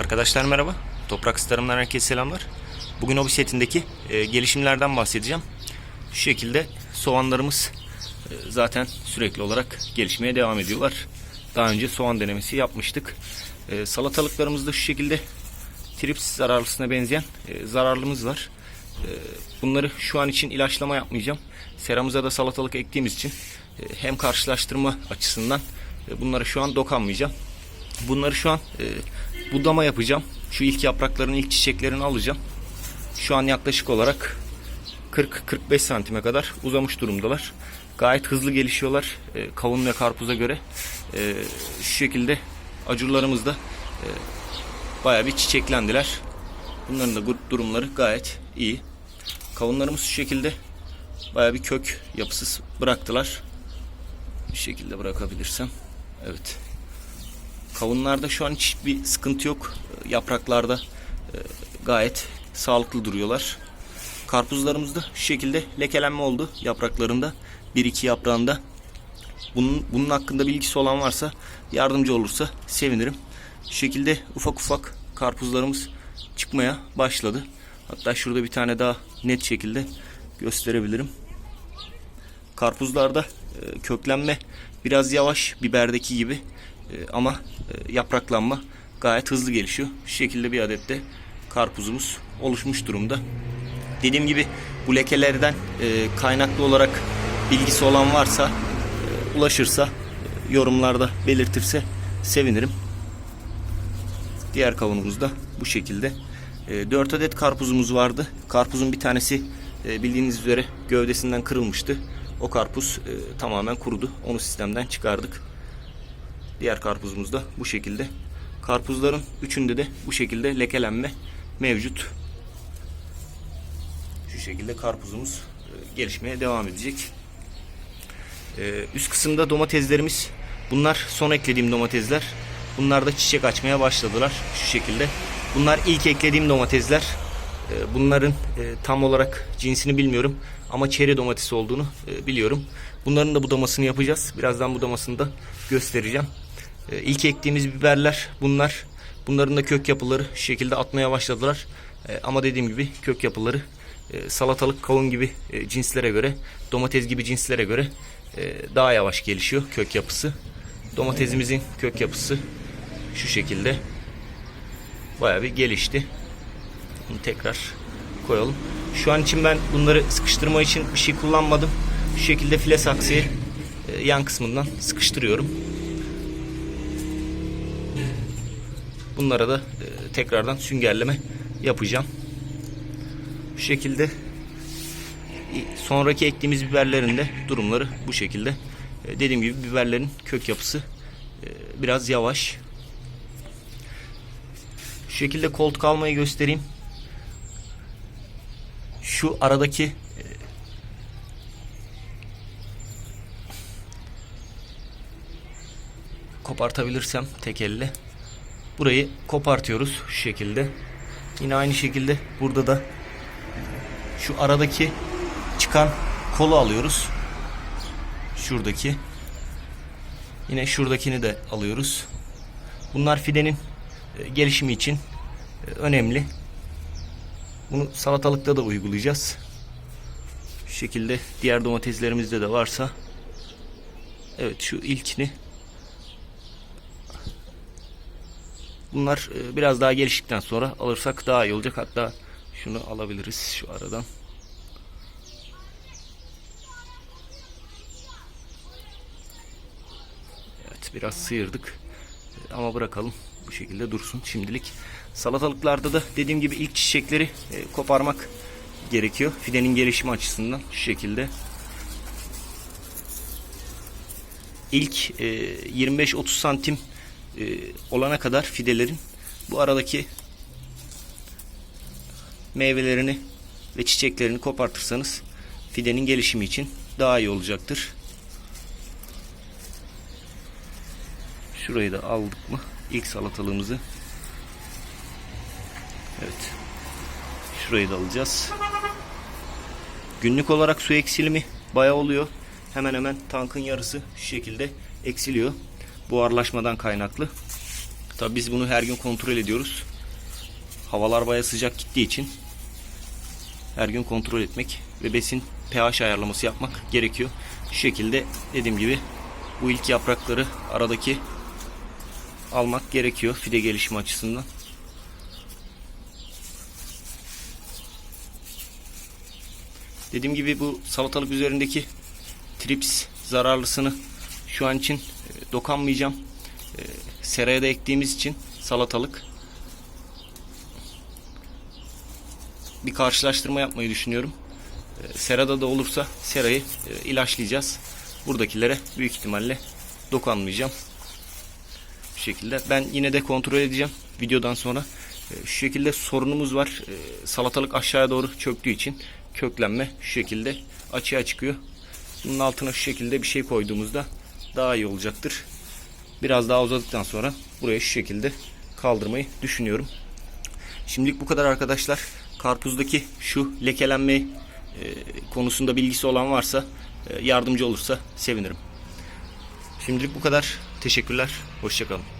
Arkadaşlar merhaba. Toprak Starım'dan herkese selamlar. Bugün hobi setindeki e, gelişimlerden bahsedeceğim. Şu şekilde soğanlarımız e, zaten sürekli olarak gelişmeye devam ediyorlar. Daha önce soğan denemesi yapmıştık. E, salatalıklarımızda şu şekilde trips zararlısına benzeyen e, zararlımız var. E, bunları şu an için ilaçlama yapmayacağım. Seramıza da salatalık ektiğimiz için e, hem karşılaştırma açısından e, bunlara şu an dokanmayacağım. Bunları şu an e, budama yapacağım. Şu ilk yaprakların ilk çiçeklerini alacağım. Şu an yaklaşık olarak 40-45 santime kadar uzamış durumdalar. Gayet hızlı gelişiyorlar e, kavun ve karpuza göre. E, şu şekilde acurlarımız da e, bayağı bir çiçeklendiler. Bunların da durumları gayet iyi. Kavunlarımız şu şekilde bayağı bir kök yapısız bıraktılar. Bir şekilde bırakabilirsem. Evet. Kavunlarda şu an hiçbir sıkıntı yok. E, Yapraklarda e, gayet sağlıklı duruyorlar. Karpuzlarımızda şu şekilde lekelenme oldu yapraklarında. Bir iki yaprağında. Bunun, bunun hakkında bilgisi olan varsa yardımcı olursa sevinirim. Şu şekilde ufak ufak karpuzlarımız çıkmaya başladı. Hatta şurada bir tane daha net şekilde gösterebilirim. Karpuzlarda e, köklenme biraz yavaş biberdeki gibi ama e, yapraklanma gayet hızlı gelişiyor. Şu şekilde bir adet de karpuzumuz oluşmuş durumda. Dediğim gibi bu lekelerden e, kaynaklı olarak bilgisi olan varsa e, ulaşırsa yorumlarda belirtirse sevinirim. Diğer kavunumuz da bu şekilde. E, 4 adet karpuzumuz vardı. Karpuzun bir tanesi bildiğiniz üzere gövdesinden kırılmıştı. O karpuz tamamen kurudu. Onu sistemden çıkardık. Diğer karpuzumuz da bu şekilde. Karpuzların üçünde de bu şekilde lekelenme mevcut. Şu şekilde karpuzumuz e, gelişmeye devam edecek. E, Üst kısımda domateslerimiz. Bunlar son eklediğim domatesler. Bunlar da çiçek açmaya başladılar şu şekilde. Bunlar ilk eklediğim domatesler. E, Bunların tam olarak cinsini bilmiyorum ama çeri domatesi olduğunu biliyorum. Bunların da budamasını yapacağız. Birazdan budamasını da göstereceğim. E, İlk ektiğimiz biberler bunlar. Bunların da kök yapıları şu şekilde atmaya başladılar. E, Ama dediğim gibi kök yapıları e, salatalık, kavun gibi e, cinslere göre, domates gibi cinslere göre e, daha yavaş gelişiyor kök yapısı. Domatesimizin kök yapısı şu şekilde bayağı bir gelişti. Bunu tekrar koyalım. Şu an için ben bunları sıkıştırma için bir şey kullanmadım. Şu şekilde file saksıyı yan kısmından sıkıştırıyorum. Bunlara da e, tekrardan süngerleme yapacağım. Bu şekilde e, sonraki ektiğimiz biberlerin de durumları bu şekilde. E, Dediğim gibi biberlerin kök yapısı e, biraz yavaş. Şu şekilde koltuk almayı göstereyim. Şu aradaki kopartabilirsem tek elle burayı kopartıyoruz şu şekilde. Yine aynı şekilde burada da şu aradaki çıkan kolu alıyoruz. Şuradaki. Yine şuradakini de alıyoruz. Bunlar fidenin e, gelişimi için e, önemli. Bunu salatalıkta da uygulayacağız. Şu şekilde diğer domateslerimizde de varsa Evet şu ilkini Bunlar e, biraz daha geliştikten sonra alırsak daha iyi olacak. Hatta şunu alabiliriz şu aradan. Evet biraz sıyırdık. E, Ama bırakalım bu şekilde dursun şimdilik. Salatalıklarda da dediğim gibi ilk çiçekleri e, koparmak gerekiyor. Fidenin gelişimi açısından şu şekilde. İlk e, 25-30 santim e, olana kadar fidelerin bu aradaki meyvelerini ve çiçeklerini kopartırsanız fidenin gelişimi için daha iyi olacaktır. Şurayı da aldık mı? İlk salatalığımızı. Evet. Şurayı da alacağız. Günlük olarak su eksilimi bayağı oluyor. Hemen hemen tankın yarısı şu şekilde eksiliyor. Buharlaşmadan kaynaklı. Tabi biz bunu her gün kontrol ediyoruz. havalar baya sıcak gittiği için her gün kontrol etmek ve besin pH ayarlaması yapmak gerekiyor. Şu şekilde dediğim gibi bu ilk yaprakları aradaki almak gerekiyor fide gelişimi açısından. Dediğim gibi bu salatalık üzerindeki trips zararlısını şu an için dokanmayacağım. E, seraya da ektiğimiz için salatalık bir karşılaştırma yapmayı düşünüyorum. E, serada da olursa serayı e, ilaçlayacağız. Buradakilere büyük ihtimalle dokanmayacağım. Bu şekilde. Ben yine de kontrol edeceğim videodan sonra. E, Şu şekilde sorunumuz var. E, Salatalık aşağıya doğru çöktüğü için köklenme şu şekilde açığa çıkıyor. Bunun altına şu şekilde bir şey koyduğumuzda daha iyi olacaktır. Biraz daha uzadıktan sonra buraya şu şekilde kaldırmayı düşünüyorum. Şimdilik bu kadar arkadaşlar. Karpuzdaki şu lekelenme e, konusunda bilgisi olan varsa e, yardımcı olursa sevinirim. Şimdilik bu kadar. Teşekkürler. Hoşçakalın.